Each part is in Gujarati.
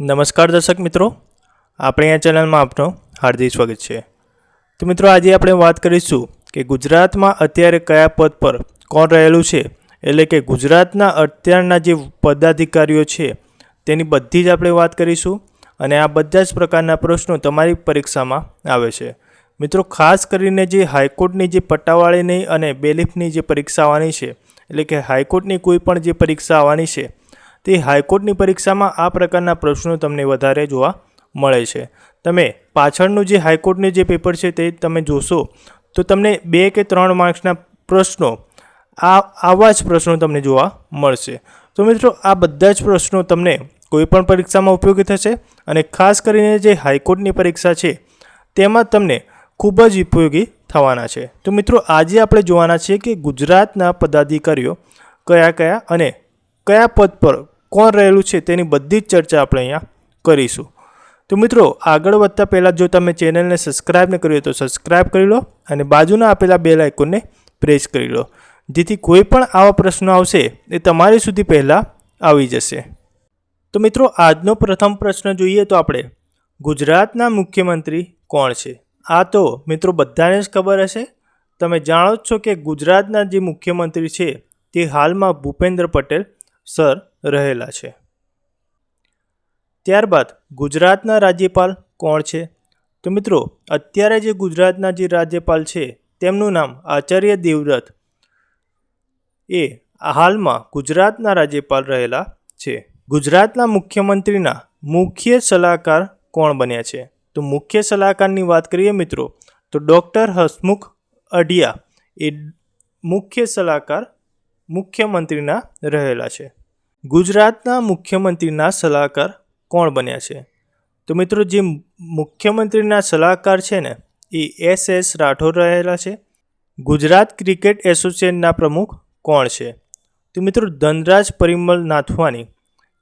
નમસ્કાર દર્શક મિત્રો. આપણે આ ચેનલમાં આપનો હાર્દિક સ્વાગત છે. તો મિત્રો, આજે આપણે વાત કરીશું કે ગુજરાતમાં અત્યારે કયા પદ પર કોણ રહેલું છે? એટલે કે ગુજરાતના અત્યારના જે પદાધિકારીઓ છે, તેની બધી જ આપણે વાત કરીશું અને આ બધા જ પ્રકારના પ્રશ્નો તમારી પરીક્ષામાં આવે છે. મિત્રો, ખાસ કરીને જે હાઈકોર્ટની જે પટ્ટાવાળીની અને બેલીફની જે પરીક્ષા આવવાની છે, એટલે કે હાઈકોર્ટની કોઈ પણ જે પરીક્ષા આવવાની છે તે હાઈકોર્ટની પરીક્ષામાં આ પ્રકારના પ્રશ્નો તમને વધારે જોવા મળે છે. તમે પાછળનું જે હાઈકોર્ટનું જે પેપર છે તે તમે જોશો, તો તમને બે કે ત્રણ માર્ક્સના પ્રશ્નો, આ, આવા જ પ્રશ્નો તમને જોવા મળશે. તો મિત્રો, આ બધા જ પ્રશ્નો તમને કોઈપણ પરીક્ષામાં ઉપયોગી થશે અને ખાસ કરીને જે હાઈકોર્ટની પરીક્ષા છે, તેમાં તમને ખૂબ જ ઉપયોગી થવાના છે. તો મિત્રો, આજે આપણે જોવાના છે કે ગુજરાતના પદાધિકારીઓ કયા કયા અને કયા પદ પર કોણ રહેલું છે તેની બધી જ ચર્ચા આપણે અહીંયા કરીશું. તો મિત્રો, આગળ વધતા પહેલાં જો તમે ચેનલને સબસ્ક્રાઈબ ન કરી તો સબસ્ક્રાઈબ કરી લો અને બાજુના આપેલા બેલ આઇકોનને પ્રેસ કરી લો. જેથી કોઈ પણ આવા પ્રશ્નો આવશે એ તમારી સુધી પહેલાં આવી જશે. તો મિત્રો, આજનો પ્રથમ પ્રશ્ન જોઈએ તો આપણે, ગુજરાતના મુખ્યમંત્રી કોણ છે? આ તો મિત્રો બધાને જ ખબર હશે. તમે જાણો જ છો કે ગુજરાતના જે મુખ્યમંત્રી છે તે હાલમાં ભૂપેન્દ્ર પટેલ, સર રહેલા છે. ત્યારબાદ ગુજરાતના રાજ્યપાલ કોણ છે? તો મિત્રો, અત્યારે જે ગુજરાતના જે રાજ્યપાલ છે, તેમનું નામ આચાર્ય દેવવ્રત એ હાલમાં ગુજરાતના રાજ્યપાલ રહેલા છે. ગુજરાતના મુખ્યમંત્રીના મુખ્ય સલાહકાર કોણ બન્યા છે? તો મુખ્ય સલાહકારની વાત કરીએ મિત્રો, તો ડૉક્ટર હસમુખ અઢિયા એ મુખ્ય સલાહકાર મુખ્યમંત્રીના રહેલા છે. ગુજરાતના મુખ્યમંત્રીના સલાહકાર કોણ બન્યા છે? તો મિત્રો, જે મુખ્યમંત્રીના સલાહકાર છે ને, એ એસ એસ રાઠોડ રહેલા છે. ગુજરાત ક્રિકેટ એસોસિએશનના પ્રમુખ કોણ છે? તો મિત્રો, ધનરાજ પરિમલ નાથવાની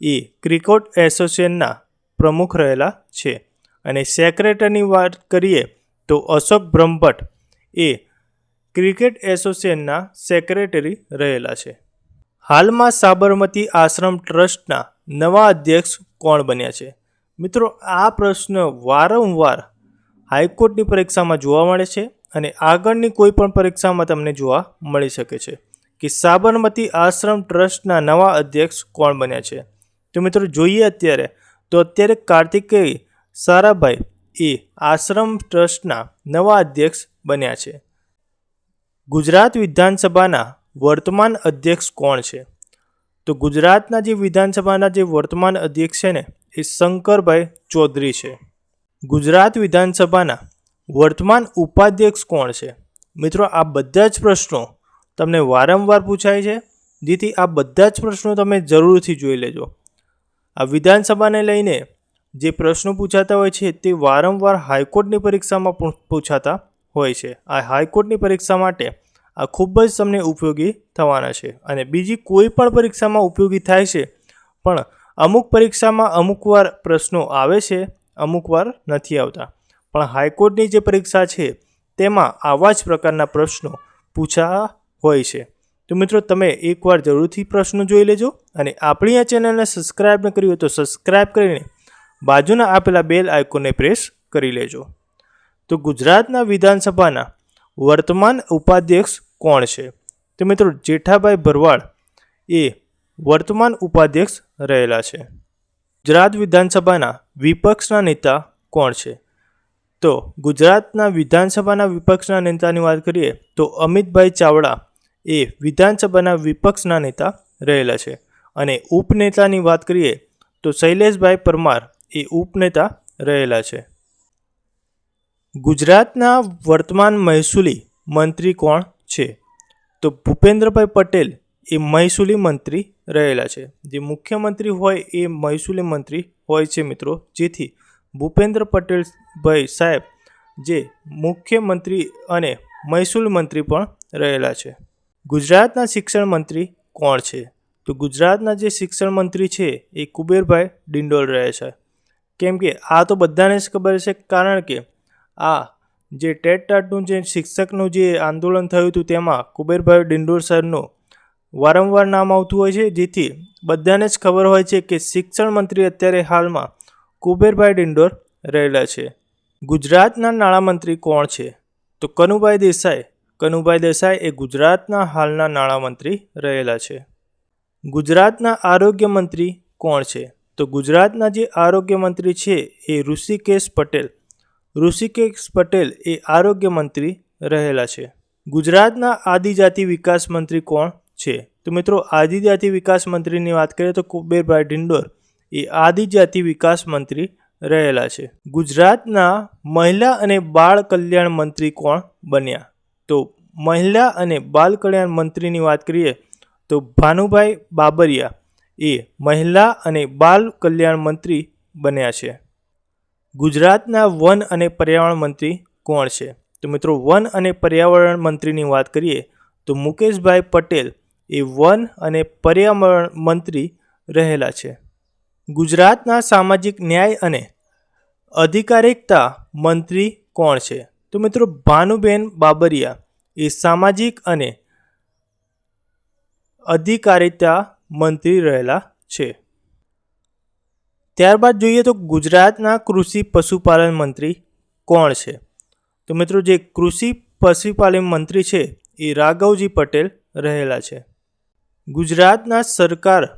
એ ક્રિકેટ એસોસિએશનના પ્રમુખ રહેલા છે. અને સેક્રેટરીની વાત કરીએ તો અશોક બ્રહ્મભટ્ટ એ ક્રિકેટ એસોસિએશનના સેક્રેટરી રહેલા છે. હાલમાં સાબરમતી આશ્રમ ટ્રસ્ટના નવા અધ્યક્ષ કોણ બન્યા છે? મિત્રો, આ પ્રશ્ન વારંવાર હાઈકોર્ટની પરીક્ષામાં જોવા મળે છે અને આગળની કોઈ પણ પરીક્ષામાં તમને જોવા મળી શકે છે કે સાબરમતી આશ્રમ ટ્રસ્ટના નવા અધ્યક્ષ કોણ બન્યા છે. તો મિત્રો, જોઈએ અત્યારે. તો અત્યારે કાર્તિકેય સારાભાઈ એ આશ્રમ ટ્રસ્ટના નવા અધ્યક્ષ બન્યા છે. ગુજરાત વિધાનસભાના વર્તમાન અધ્યક્ષ કોણ છે? તો ગુજરાતના જે વિધાનસભાના જે વર્તમાન અધ્યક્ષ છે ને, એ શંકરભાઈ ચૌધરી છે. ગુજરાત વિધાનસભાના વર્તમાન ઉપાધ્યક્ષ કોણ છે? મિત્રો, આ બધા જ પ્રશ્નો તમને વારંવાર પૂછાય છે. જેથી આ બધા જ પ્રશ્નો તમે જરૂરથી જોઈ લેજો. આ વિધાનસભાને લઈને જે પ્રશ્નો પૂછાતા હોય છે, તે વારંવાર હાઈકોર્ટની પરીક્ષામાં પૂછાતા હોય છે. આ હાઈકોર્ટની પરીક્ષા માટે આ ખૂબ જ તમને ઉપયોગી થવાના છે. અને બીજી કોઈ પણ પરીક્ષામાં ઉપયોગી થાય છે, પણ અમુક પરીક્ષામાં અમુક વાર પ્રશ્નો આવે છે અમુક વાર નથી આવતા. પણ હાઈકોર્ટની જે પરીક્ષા છે, તેમાં આવા જ પ્રકારના પ્રશ્નો પૂછા હોય છે. તો મિત્રો, તમે એકવાર જરૂરથી પ્રશ્નો જોઈ લેજો અને આપણી આ ચેનલને સબસ્ક્રાઈબ ન કરી હોય તો સબસ્ક્રાઈબ કરીને બાજુના આપેલા બેલ આઇકોનને પ્રેસ કરી લેજો. તો ગુજરાતના વિધાનસભાના વર્તમાન ઉપાધ્યક્ષ કોણ છે? તો મિત્રો, જેઠાભાઈ ભરવાડ એ વર્તમાન ઉપાધ્યક્ષ રહેલા છે. ગુજરાત વિધાનસભાના વિપક્ષના નેતા કોણ છે? તો ગુજરાતના વિધાનસભાના વિપક્ષના નેતાની વાત કરીએ, તો અમિતભાઈ ચાવડા એ વિધાનસભાના વિપક્ષના નેતા રહેલા છે. અને ઉપનેતાની વાત કરીએ, તો શૈલેષભાઈ પરમાર એ ઉપનેતા રહેલા છે. ગુજરાતના વર્તમાન મહેસૂલી મંત્રી કોણ છે? તો ભૂપેન્દ્રભાઈ પટેલ એ મહેસૂલી મંત્રી રહેલા છે. જે મુખ્યમંત્રી હોય એ મહેસૂલી મંત્રી હોય છે મિત્રો. જેથી ભૂપેન્દ્ર પટેલભાઈ સાહેબ જે મુખ્યમંત્રી અને મહેસૂલ મંત્રી પણ રહેલા છે. ગુજરાતના શિક્ષણ મંત્રી કોણ છે? તો ગુજરાતના જે શિક્ષણ મંત્રી છે એ કુબેરભાઈ ડિંડોલ રહે છે. કેમ કે આ તો બધાને જ ખબર છે, કારણ કે આ જે ટેટ ટાટનું જે શિક્ષકનું જે આંદોલન થયું હતું તેમાં કુબેરભાઈ ડિંડોર સરનું વારંવાર નામ આવતું હોય છે, જેથી બધાને જ ખબર હોય છે કે શિક્ષણ મંત્રી અત્યારે હાલમાં કુબેરભાઈ ડિંડોર રહેલા છે. ગુજરાતના નાણામંત્રી કોણ છે? તો કનુભાઈ દેસાઈ. કનુભાઈ દેસાઈ એ ગુજરાતના હાલના નાણામંત્રી રહેલા છે. ગુજરાતના આરોગ્ય મંત્રી કોણ છે? તો ગુજરાતના જે આરોગ્ય મંત્રી છે એ ઋષિકેશ પટેલ. ઋષિકેશ પટેલ એ આરોગ્ય મંત્રી રહેલા છે. ગુજરાતના આદિજાતિ વિકાસ મંત્રી કોણ છે? તો મિત્રો, આદિજાતિ વિકાસ મંત્રીની વાત કરીએ તો કુબેરભાઈ ડિંડોર એ આદિજાતિ વિકાસ મંત્રી રહેલા છે. ગુજરાતના મહિલા અને બાળ કલ્યાણ મંત્રી કોણ બન્યા? તો મહિલા અને બાળ કલ્યાણ મંત્રીની વાત કરીએ તો ભાનુભાઈ બાબરિયા એ મહિલા અને બાળ કલ્યાણ મંત્રી બન્યા છે. ગુજરાતના વન અને પર્યાવરણ મંત્રી કોણ છે? તો મિત્રો, વન અને પર્યાવરણ મંત્રીની વાત કરીએ, તો મુકેશભાઈ પટેલ એ વન અને પર્યાવરણ મંત્રી રહેલા છે. ગુજરાતના સામાજિક ન્યાય અને અધિકારિકતા મંત્રી કોણ છે? તો મિત્રો, ભાનુબેન બાબરિયા એ સામાજિક અને અધિકારિતા મંત્રી રહેલા છે. ત્યારબાદ જોઈએ તો ગુજરાતના કૃષિ પશુપાલન મંત્રી કોણ છે? તો મિત્રો જે કૃષિ પશુપાલન મંત્રી છે એ રાઘવજી પટેલ રહેલા છે. ગુજરાતના સરકાર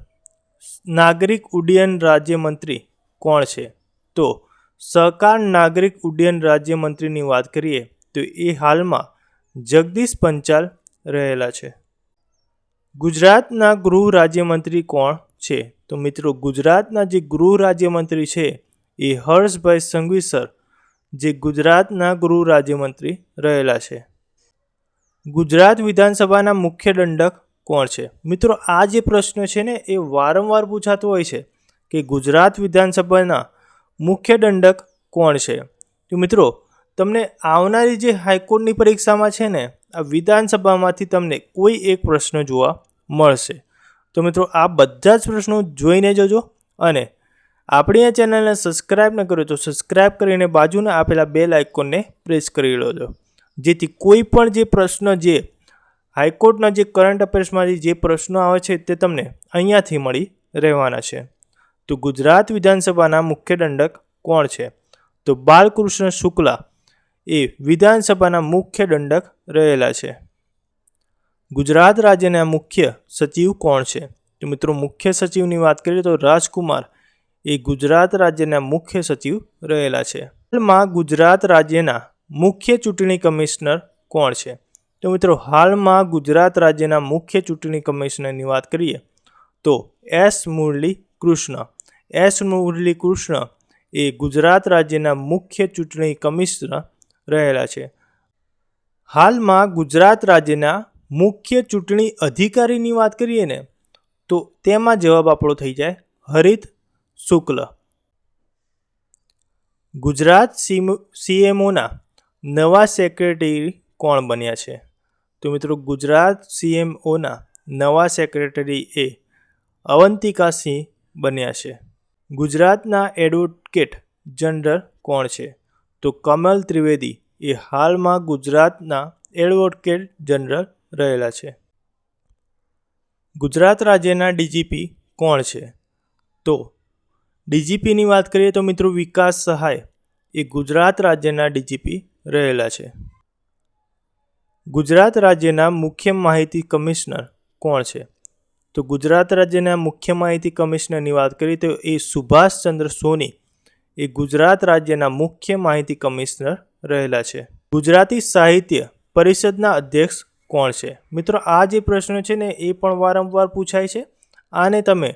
નાગરિક ઉડ્ડયન રાજ્યમંત્રી કોણ છે? તો સહકાર નાગરિક ઉડ્ડયન રાજ્યમંત્રીની વાત કરીએ તો એ હાલમાં જગદીશ પંચાલ રહેલા છે. ગુજરાતના ગૃહ રાજ્યમંત્રી કોણ? છે. તો મિત્રો, ગુજરાતના જે ગૃહ રાજ્યમંત્રી છે, એ હર્ષભાઈ સંઘવી જે ગુજરાતના ગૃહ રાજ્યમંત્રી રહેલા છે. ગુજરાત વિધાનસભાના મુખ્ય દંડક કોણ છે? મિત્રો, આ જે પ્રશ્ન છે ને, એ વારંવાર પૂછાતો હોય છે કે ગુજરાત વિધાનસભાના મુખ્ય દંડક કોણ છે? તો મિત્રો, તમને આવનારી જે હાઈકોર્ટની પરીક્ષામાં છે ને, આ વિધાનસભામાંથી તમને કોઈ એક પ્રશ્ન જોવા મળશે. તો મિત્રો આ બધા જ પ્રશ્નો જોઈને જજો અને આપણી આ ચેનલને સબસ્ક્રાઈબ ન કરો તો સબસ્ક્રાઈબ કરીને બાજુના આપેલા બે લાઇકોનને પ્રેસ કરી લેજો. જેથી કોઈ પણ જે પ્રશ્ન જે હાઈકોર્ટના જે કરંટ અફેર્સમાંથી જે પ્રશ્નો આવે છે તે તમને અહીંયાથી મળી રહેવાના છે. તો ગુજરાત વિધાનસભાના મુખ્ય દંડક કોણ છે? તો બાલકૃષ્ણ શુક્લા એ વિધાનસભાના મુખ્ય દંડક રહેલા છે. ગુજરાત રાજ્યના મુખ્ય સચિવ કોણ છે? તો મિત્રો, મુખ્ય સચિવની વાત કરીએ તો રાજકુમાર એ ગુજરાત રાજ્યના મુખ્ય સચિવ રહેલા છે. હાલમાં ગુજરાત રાજ્યના મુખ્ય ચૂંટણી કમિશનર કોણ છે? તો મિત્રો, હાલમાં ગુજરાત રાજ્યના મુખ્ય ચૂંટણી કમિશનરની વાત કરીએ તો એસ મુરલી કૃષ્ણ એસ મુરલી કૃષ્ણ એ ગુજરાત રાજ્યના મુખ્ય ચૂંટણી કમિશનર રહેલા છે. હાલમાં ગુજરાત રાજ્યના મુખ્ય ચૂંટણી અધિકારીની વાત કરીએ ને, તો તેમાં જવાબ આપણો થઈ જાય હરિત શુક્લ. ગુજરાત સીએમઓના નવા સેક્રેટરી કોણ બન્યા છે? તો મિત્રો ગુજરાત સીએમઓના નવા સેક્રેટરી એ અવંતિકા સિંહ બન્યા છે. ગુજરાતના એડવોકેટ જનરલ કોણ છે? તો કમલ ત્રિવેદી એ હાલમાં ગુજરાતના એડવોકેટ જનરલ રહેલા છે. ગુજરાત રાજ્યના ડીજીપી કોણ છે? તો ડીજીપીની વાત કરીએ તો મિત્રો વિકાસ સહાય એ ગુજરાત રાજ્યના ડીજીપી રહેલા છે. ગુજરાત રાજ્યના મુખ્ય માહિતી કમિશનર કોણ છે? તો ગુજરાત રાજ્યના મુખ્ય માહિતી કમિશનરની વાત કરીએ તો એ સુભાષચંદ્ર સોની એ ગુજરાત રાજ્યના મુખ્ય માહિતી કમિશનર રહેલા છે. ગુજરાતી સાહિત્ય પરિષદના અધ્યક્ષ કોણ છે? મિત્રો, આ જે પ્રશ્ન છે ને, એ પણ વારંવાર પૂછાય છે. આને તમે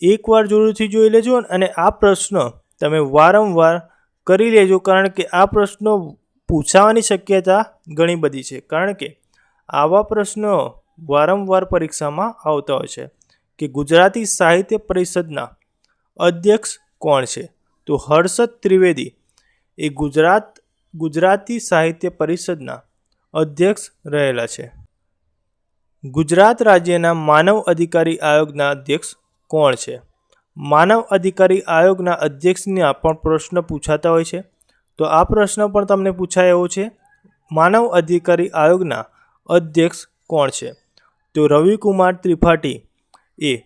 એકવાર જરૂરથી જોઈ લેજો અને આ પ્રશ્ન તમે વારંવાર કરી લેજો, કારણ કે આ પ્રશ્નો પૂછાવાની શક્યતા ઘણી બધી છે. કારણ કે આવા પ્રશ્નો વારંવાર પરીક્ષામાં આવતા હોય છે કે ગુજરાતી સાહિત્ય પરિષદના અધ્યક્ષ કોણ છે? તો હર્ષદ ત્રિવેદી એ ગુજરાત, ગુજરાતી સાહિત્ય પરિષદના અધ્યક્ષ રહેલા છે. ગુજરાત રાજ્યના માનવ અધિકારી આયોગના અધ્યક્ષ કોણ છે? માનવ અધિકારી આયોગના અધ્યક્ષના પણ પ્રશ્ન પૂછાતા હોય છે. તો આ પ્રશ્ન પણ તમને પૂછાય એવો છે, માનવ અધિકારી આયોગના અધ્યક્ષ કોણ છે? તો રવિકુમાર ત્રિપાઠી એ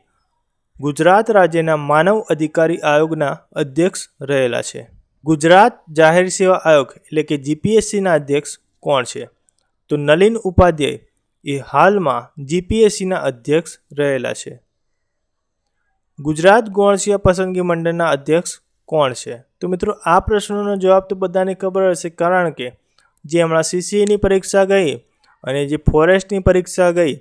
ગુજરાત રાજ્યના માનવ અધિકારી આયોગના અધ્યક્ષ રહેલા છે. ગુજરાત જાહેર સેવા આયોગ એટલે કે જીપીએસસીના અધ્યક્ષ કોણ છે? તો નલિન ઉપાધ્યાય એ હાલમાં જીપીએસસીના અધ્યક્ષ રહેલા છે. ગુજરાત ગૌણસિયા પસંદગી મંડળના અધ્યક્ષ કોણ છે? તો મિત્રો, આ પ્રશ્નનો જવાબ તો બધાને ખબર હશે, કારણ કે જે હમણાં સીસીએની પરીક્ષા ગઈ અને જે ફોરેસ્ટની પરીક્ષા ગઈ,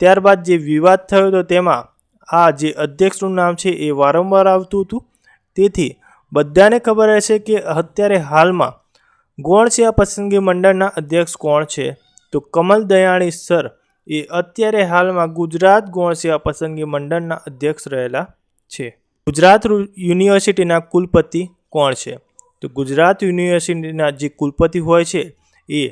ત્યારબાદ જે વિવાદ થયો હતો તેમાં આ જે અધ્યક્ષનું નામ છે એ વારંવાર આવતું હતું. તેથી બધાને ખબર હશે કે અત્યારે હાલમાં ગૌણસિયા પસંદગી મંડળના અધ્યક્ષ કોણ છે? તો કમલ દયાણી સર, એ અત્યારે હાલમાં ગુજરાત ગૌણસિયા પસંદગી મંડળના અધ્યક્ષ રહેલા છે. ગુજરાત યુનિવર્સિટીના કુલપતિ કોણ છે? તો ગુજરાત યુનિવર્સિટીના જે કુલપતિ હોય છે, એ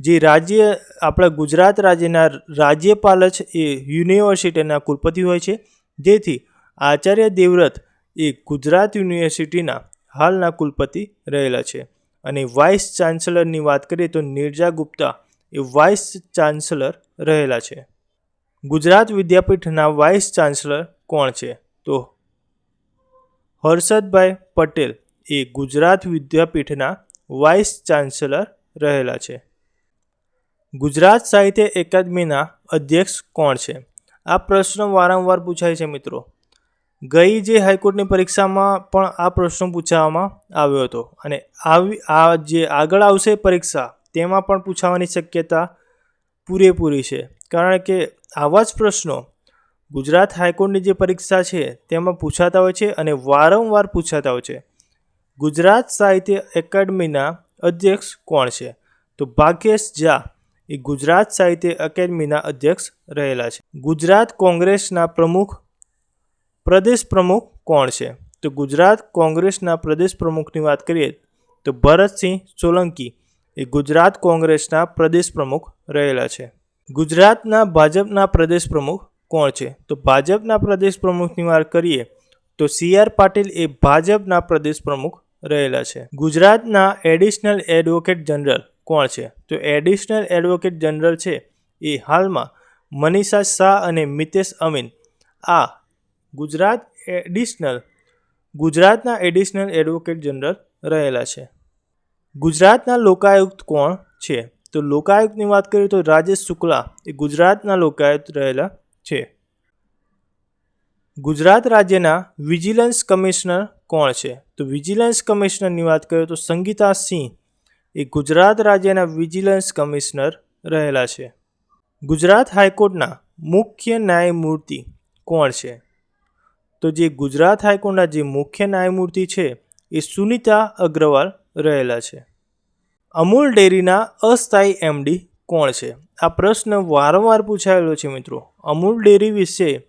જે રાજ્ય, આપણા ગુજરાત રાજ્યના રાજ્યપાલ જ એ યુનિવર્સિટીના કુલપતિ હોય છે. જેથી આચાર્ય દેવવ્રત એ ગુજરાત યુનિવર્સિટીના હાલના કુલપતિ રહેલા છે. અને વાઇસ ચાન્સલરની વાત કરીએ તો નિર્જા ગુપ્તા એ વાઇસ ચાન્સલર રહેલા છે. ગુજરાત વિદ્યાપીઠના વાઇસ ચાન્સલર કોણ છે? તો હર્ષદભાઈ પટેલ એ ગુજરાત વિદ્યાપીઠના વાઇસ ચાન્સલર રહેલા છે. ગુજરાત સાહિત્ય એકેડમીના અધ્યક્ષ કોણ છે? આ પ્રશ્ન વારંવાર પૂછાય છે મિત્રો. ગઈ જે હાઈકોર્ટની પરીક્ષામાં પણ આ પ્રશ્ન પૂછવામાં આવ્યો હતો અને આવી, આ જે આગળ આવશે પરીક્ષા, તેમાં પણ પૂછાવાની શક્યતા પૂરેપૂરી છે. કારણ કે આવા જ પ્રશ્નો ગુજરાત હાઈકોર્ટની જે પરીક્ષા છે, તેમાં પૂછાતા હોય છે અને વારંવાર પૂછાતા હોય છે. ગુજરાત સાહિત્ય એકેડમીના અધ્યક્ષ કોણ છે? તો ભાગ્યેશ ઝા એ ગુજરાત સાહિત્ય એકેડમીના અધ્યક્ષ રહેલા છે. ગુજરાત કોંગ્રેસના પ્રમુખ પ્રદેશ પ્રમુખ કોણ છે? તો ગુજરાત કોંગ્રેસના પ્રદેશ પ્રમુખની વાત કરીએ તો ભરતસિંહ સોલંકી એ ગુજરાત કોંગ્રેસના પ્રદેશ પ્રમુખ રહેલા છે. ગુજરાતના ભાજપના પ્રદેશ પ્રમુખ કોણ છે? તો ભાજપના પ્રદેશ પ્રમુખની વાત કરીએ તો સી આર પાટીલ એ ભાજપના પ્રદેશ પ્રમુખ રહેલા છે. ગુજરાતના એડિશનલ એડવોકેટ જનરલ કોણ છે? તો એડિશનલ એડવોકેટ જનરલ છે એ હાલમાં મનીષા શાહ અને મિતેશ અમીન. આ ગુજરાત એડિશનલ, ગુજરાતના એડિશનલ એડવોકેટ જનરલ રહેલા છે. ગુજરાતના લોકાયુક્ત કોણ છે? તો લોકાયુક્તની વાત કરીએ તો રાજેશ શુક્લા એ ગુજરાતના લોકાયુક્ત રહેલા છે. ગુજરાત રાજ્યના વિજિલન્સ કમિશનર કોણ છે? તો વિજિલન્સ કમિશનરની વાત કરીએ તો સંગીતા સિંહ એ ગુજરાત રાજ્યના વિજિલન્સ કમિશનર રહેલા છે. ગુજરાત હાઈકોર્ટના મુખ્ય ન્યાયમૂર્તિ કોણ છે? તો જે ગુજરાત હાઈકોર્ટના જે મુખ્ય ન્યાયમૂર્તિ છે એ સુનિતા અગ્રવાલ રહેલા છે. અમૂલ ડેરીના અસ્થાયી એમડી કોણ છે? આ પ્રશ્ન વારંવાર પૂછાયેલો છે મિત્રો. અમૂલ ડેરી વિશે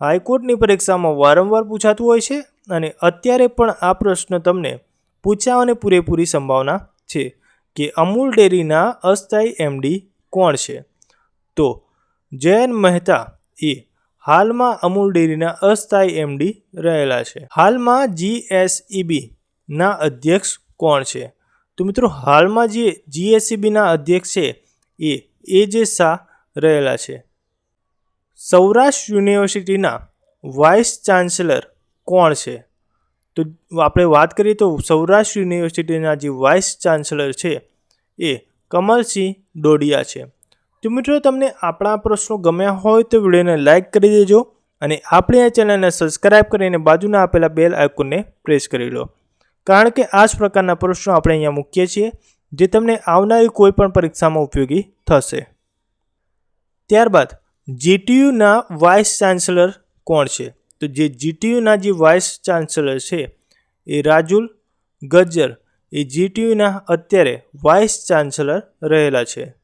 હાઈકોર્ટની પરીક્ષામાં વારંવાર પૂછાતું હોય છે અને અત્યારે પણ આ પ્રશ્ન તમને પૂછાવાની પૂરેપૂરી સંભાવના છે કે અમૂલ ડેરીના અસ્થાયી એમડી કોણ છે? તો જયન મહેતા એ હાલમાં અમૂલ ડેરીના અસ્થાયી એમડી રહેલા છે. હાલમાં જીએસઈબી ના અધ્યક્ષ કોણ છે? તો મિત્રો, હાલમાં જે જીએસઈબીના અધ્યક્ષ છે, એ એ જે શાહ રહેલા છે. સૌરાષ્ટ્ર યુનિવર્સિટીના વાઇસ ચાન્સલર કોણ છે? તો આપણે વાત કરીએ તો સૌરાષ્ટ્ર યુનિવર્સિટીના જે વાઇસ ચાન્સલર છે, એ કમલસિંહ ડોડિયા છે. તો મિત્રો, તમને આપણા પ્રશ્નો ગમ્યા હોય તો વિડીયોને લાઇક કરી દેજો અને આપણી આ ચેનલને સબસ્ક્રાઇબ કરીને બાજુના આપેલા બેલ આઇકોનને પ્રેસ કરી લો. કારણ કે આ જ પ્રકારના પ્રશ્નો આપણે અહીંયા મૂકીએ છીએ, જે તમને આવનારી કોઈપણ પરીક્ષામાં ઉપયોગી થશે. ત્યારબાદ જીટીયુના વાઇસ ચાન્સલર કોણ છે? તો જે જીટીયુના જે વાઇસ ચાન્સલર છે, એ રાજુલ ગજ્જર. એ જીટીયુના અત્યારે વાઇસ ચાન્સલર રહેલા છે.